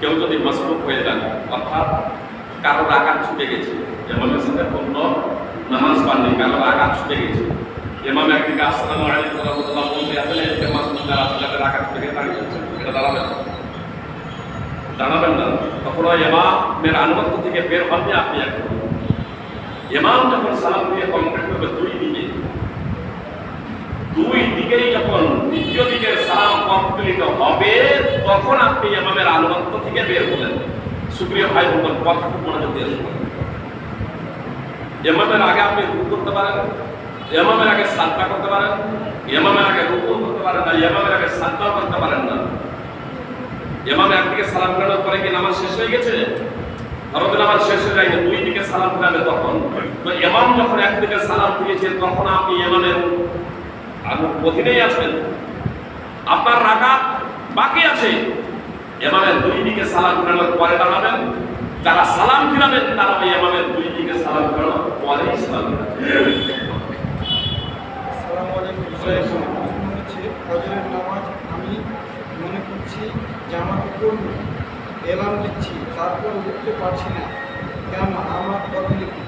কেউ যদি মসবুক হয়ে যান, অর্থাৎ কারোর আঘাত ছুটে গেছে। এমামের সাথে পূর্ণ নামাজ পাননি কারোর আঘাত ছুটে গেছে। এমাম একদিকে আসসালামু আলাইকুম রহমতুল্লাহ বলতে আসলে এদিকে মাসুদ যারা আসলে আঘাত ছুটে গেছে দাঁড়িয়ে যাচ্ছে। এটা দাঁড়াবে না। দাঁড়াবেন না। কখনো এমামের আনুগত্য থেকে বের হননি আপনি এখন এমাম যখন সালাম দিয়ে কমপ্লিট করবে, দুই দিকে। দুই দিকেই যখন দ্বিতীয় কমপ্লিট হবে, তখন আপনি এমামের আনুগত্য থেকে বের হলেন, সুপ্রিয় ভাই বোন, কথা খুব মনোযোগ দিয়ে শুনুন। এমামের আগে আপনি রুকু করতে পারেন, এমামের আগে সাতটা করতে পারেন, এমামের আগে রুকু করতে পারেন না, এমামের আগে সাতটাও করতে পারেন না। এমাম একদিকে সালাম ফেরানোর পরে কি নামাজ শেষ হয়ে গেছে? হরত নামাজ শেষ হয়ে যায়নি, দুই দিকে সালাম ফেরাবে তখন। তো এমাম যখন একদিকে সালাম ফিরেছে, তখন আপনি এমামের আগুন অধীনেই আছেন। আপনার রাকাত বাকি আছে। এমামের দুই দিকে সালাম ফেরানোর পরে দাঁড়াবেন। যারা সালাম ফিরাবেন তারা ওই এমামের দুই দিকে সালাম ফেরানোর পরেই সালাম ফজরের নামাজ আমি মনে করছি জামাতে করব এলাম দিচ্ছি তারপর উঠতে পারছি না। কেন আমার বদলে কি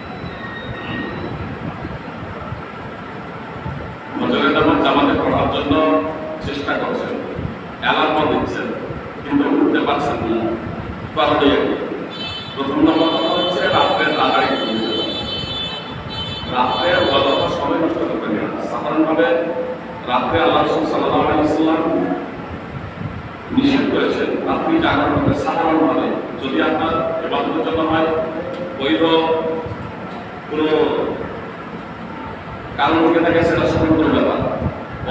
ফজরের নামাজ জামাতে পড়ার জন্য চেষ্টা করছেন অ্যালার্মও দিচ্ছেন কিন্তু না কারণে প্রথম নম্বর কথা হচ্ছে রাত্রে তাড়াতাড়ি রাত্রে অযথা সময় নষ্ট করবেন না। সাধারণভাবে রাত্রে আল্লাহ সাল্লাহ আলাইসাল্লাম নিষেধ করেছেন, রাত্রি জাগরণ করতে সাধারণভাবে। যদি আপনার এবাদতের জন্য হয়, বৈধ কোনো কারণ থেকে থাকে, সেটা সময় করে ব্যাপার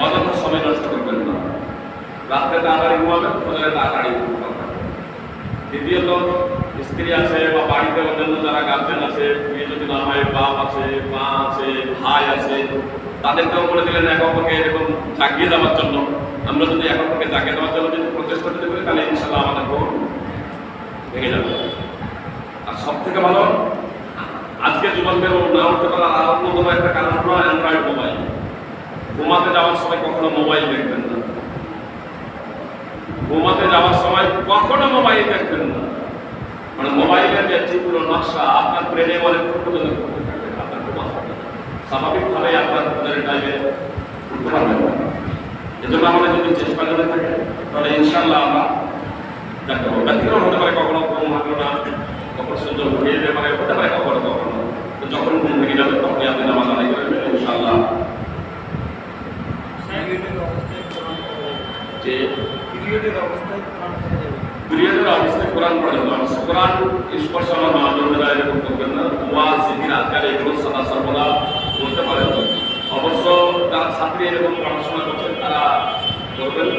অযথা সময় নষ্ট করবেন না। রাত্রে তাড়াতাড়ি ঘুমাবেন তাড়াতাড়ি পারবেন দ্বিতীয়ত, স্ত্রী আছে বা বাড়িতে অন্যান্য যারা গার্জেন আছে, বিয়ে যদি না হয়, বাপ আছে, মা আছে, ভাই আছে, তাদেরকেও বলে দিলেন এক অপরকে এরকম জাগিয়ে দেওয়ার জন্য। আমরা যদি এক অপরকে জাগিয়ে দেওয়ার জন্য যদি প্রচেষ্টা যদি করি, তাহলে ইনশাল্লাহ আমাদের ঘর ভেঙে যাবে। আর সব থেকে ভালো, আজকে যুবকদের না উঠতে পারার আর অন্যতম একটা কারণ হলো অ্যান্ড্রয়েড মোবাইল ঘুমাতে যাওয়ার সময় কখনো মোবাইল দেখবেন না। ঘুমাতে যাওয়ার সময় কখনো মোবাইল দেখবেন না। মানে মোবাইলের যে চিত্র নকশা, আপনার ব্রেনে অনেক ঘুরতে থাকবে আপনার ঘুম আসবে স্বাভাবিকভাবেই আপনার ঘুমের টাইমে উঠতে পারবেন এজন্য আমাদের যদি চেষ্টা করে থাকে, তাহলে ইনশাল্লাহ আমরা দেখতে পাবো। ব্যতিক্রম হতে পারে কখনো ঘুম ভাঙলো না, কখনো সূর্য উঠে যেতে পারে হতে পারে কখনো কখনো। যখন ঘুম ভেঙে যাবে, তখনই আপনি নামাজ আদায় করবেন ইনশাল্লাহ পিরিয়ডের অবস্থায় কোরআন পড়া যাবে যে পিরিয়ডের অবস্থায় কোরআন পড়া যাবে পিরিয়ডের অবস্থায় কোরআন পড়ে মানুষ কোরআন স্পর্শ আমার মা বোনেরা এরকম করবেন না ওয়া জিকির আজকাল এগুলো সদা সর্বদা বলতে পারেন অবশ্য ছাত্রী এরকম পড়াশোনা করছেন, তারা করবেন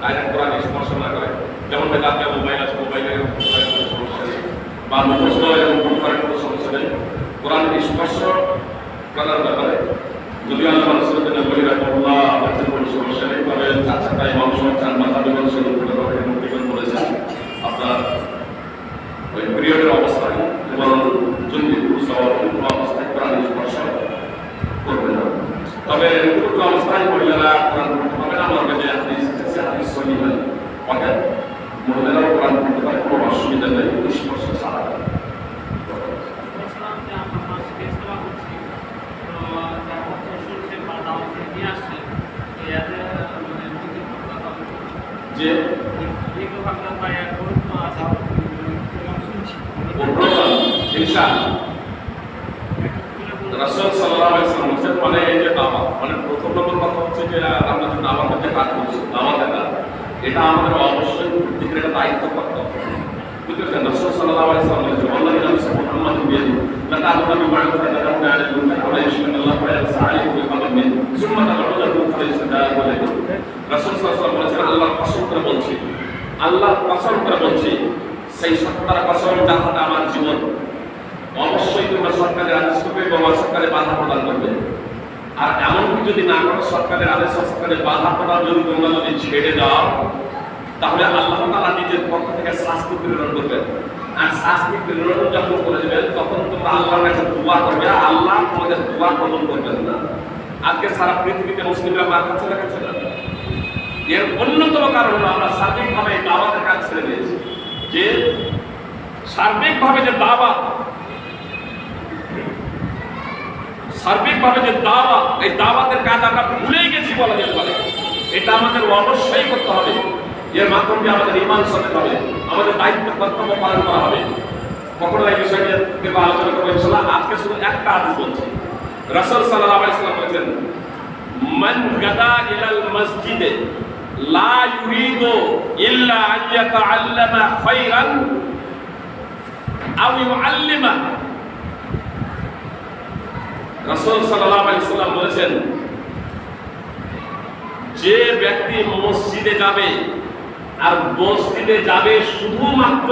ডাইরেক্ট কোরআন স্পর্শ না করে। যেমন হয়তো আপনার মোবাইল আছে, মোবাইলে এরকম করার সমস্যা নেই। বা মুখস্থ এবং করার কোনো সমস্যা নেই। কোরআন স্পর্শ করার ব্যাপারে যদি আল্লাহ তবে কোনো অবস্থায় মহিলারা কোরআন পড়তে পারবে না, আমার কাছে হাদিস হাদিস সহি হয় অর্থাৎ মহিলারাও কোরআন পড়তে পারে, কোনো অসুবিধা নেই স্পর্শ ছাড়া বলছিলাম যে আমরা মানুষকে ইস্তেমা করছি তো যারা অর্থ শুনছে বা দাওয়াতে নিয়ে আসছে তো এতে মানে যদি কথা যে এগুলো ভাবলাম বা এর গুরুত্ব আছে কোরআন শুনছি ইনশাআল্লাহ তুলে বলতে রাসুল সাল্লাহ মুসলিম মানে এই যে দাওয়া মানে প্রথম নম্বর কথা হচ্ছে যে আমরা যে দাওয়াতে যে কাজ করছি, দাওয়াতে না এটা আমাদের অবশ্যই প্রত্যেকের একটা দায়িত্ব করতে হবে। বুঝতে রাসুল সাল্লাহ আলাইসলাম আল্লাহ ইলাম সুবহানাহু বিয়ে লা তাআলা বি মা'আ তাআলা তাআলা আলাইহি ওয়া ইনশাআল্লাহ ওয়া সাল্লাল্লাহু আলাইহি ওয়া আল্লাহ কসম আল্লাহ কসম করে বলছি, সেই সত্তার কসম যা আমার জীবন, অবশ্যই তোমরা আর এমনকি যদি না করো সরকারের আদেশ সরকারের বাধা প্রদান যদি তোমরা যদি ছেড়ে দাও, তাহলে আল্লাহ তাআলা নিজের পক্ষ থেকে শাস্তি প্রেরণ করবেন। আর শাস্তি প্রেরণ যখন করে দেবেন, তখন তোমরা আল্লাহর কাছে দোয়া করবে আল্লাহ তোমাদের দোয়া কবুল করবেন না। আজকে সারা পৃথিবীতে মুসলিমরা মার কাছে রেখেছে না? এর অন্যতম কারণ হলো আমরা সার্বিকভাবে দাওয়াতের কাজ ছেড়ে দিয়েছি। যে সার্বিকভাবে যে দাওয়াত সার্বিকভাবে যে দাওয়াত এই দাওয়াতের কাজ আমরা ভুলেই গেছি বলা যেতে পারে। এটা আমাদের অবশ্যই করতে হবে। এর মাধ্যমে আমাদের ইমান সচেত হবে। আমাদের দায়িত্ব কর্তব্য পালন করা হবে। কখনো এই বিষয় নিয়ে আলোচনা করব, ইনশাল্লাহ। আজকে শুধু একটা আদেশ বলছি। রসল সাল্লাহ আলাইসাল্লাম বলেছেন, মান গাদা ইলাল মসজিদে, লা ইউরিদু ইল্লা আন ইয়াতাআল্লামা খায়রান আও ইউআল্লিমা রাসূল সাল্লাল্লাহু আলাইহি সাল্লাম বলেছেন, যে ব্যক্তি মসজিদে যাবে আর মসজিদে যাবে শুধুমাত্র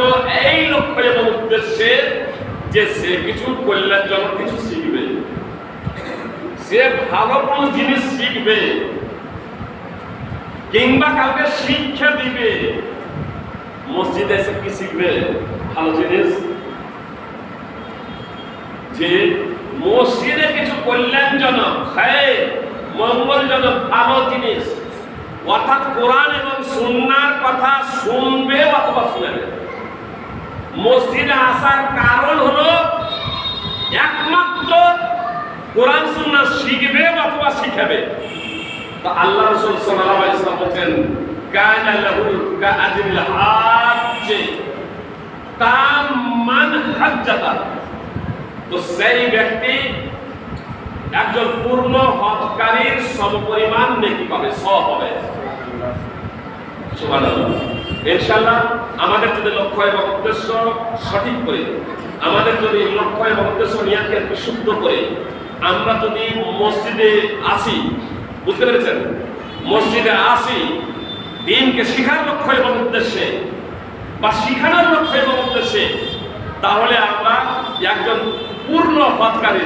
এই লক্ষ্য এবং উদ্দেশ্যে যে সে কিছু কল্যাণজনক কিছু শিখবে। সে ভালো কোনো জিনিস শিখবে কিংবা কাউকে শিক্ষা দিবে। মসজিদে এসে কি শিখবে? ভালো জিনিস যে মসজিদে কিছু কল্যাণজনক হ্যাঁ মঙ্গলজনক, ভালো জিনিস। অর্থাৎ কোরআন এবং সুন্নার কথা শুনবে অথবা শুনবে মসজিদে আসার কারণ হলো একমাত্র কোরআন, সুন্না শিখবে অথবা শিখাবে। তো আল্লাহ রাসূল সাল্লাল্লাহু আলাইহি ওয়াসাল্লাম বলেন কানা লাহুল কাআজিল হাজ্জ তাম্মান হাজ্জাতা। তো সেই ব্যক্তি একজন পূর্ণ হজকারীর সমপরিমাণ নেকি পাবে সব হবে। ইনশাআল্লাহ আমাদের যদি লক্ষ্য এবং উদ্দেশ্য সঠিক করে, আমাদের যদি লক্ষ্য এবং উদ্দেশ্য নিয়াতকে বিশুদ্ধ করে, আমরা যদি মসজিদে আসি, বুঝতে পেরেছেন? মসজিদে আসি, দিনকে শিখার লক্ষ্য এবং উদ্দেশ্যে বা শিখানোর লক্ষ্য এবং উদ্দেশ্যে, তাহলে আমরা একজন পূর্ণ হজকারী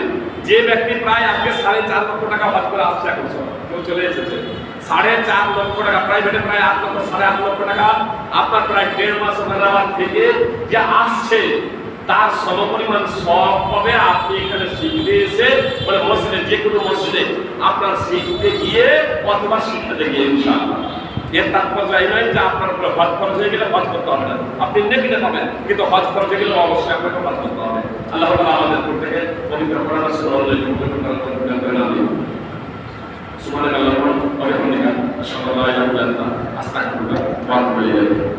যে ব্যক্তি প্রায় আজকে সাড়ে চার লক্ষ টাকা হজ করে আসছে এখন কেউ চলে এসেছে। সাড়ে চার লক্ষ টাকা প্রাইভেটে প্রায় আট লক্ষ, সাড়ে আট লক্ষ টাকা আপনার প্রায় দেড় মাস ওখানাবাদ থেকে যে আসছে, তার সমপরিমাণ সব হবে আপনি এখানে শিখতে এসে মানে মসজিদে, যে কোনো মসজিদে আপনার শিখতে গিয়ে অথবা শিখতে গিয়ে ইনশাআল্লাহ। এর তাৎপর্য এই নয় যে আপনার উপরে হজ খরচ হয়ে গেলে হজ করতে হবে না। আপনি নেকিতে পাবেন কিন্তু হজ খরচ হয়ে গেলে অবশ্যই আপনাকে হজ করতে হবে। আল্লাহ তালা আমাদের প্রত্যেকে পবিত্র পরামর্শ অনুযায়ী সুবহানাল্লাহ করবে বন্ধ হয়ে আল্লা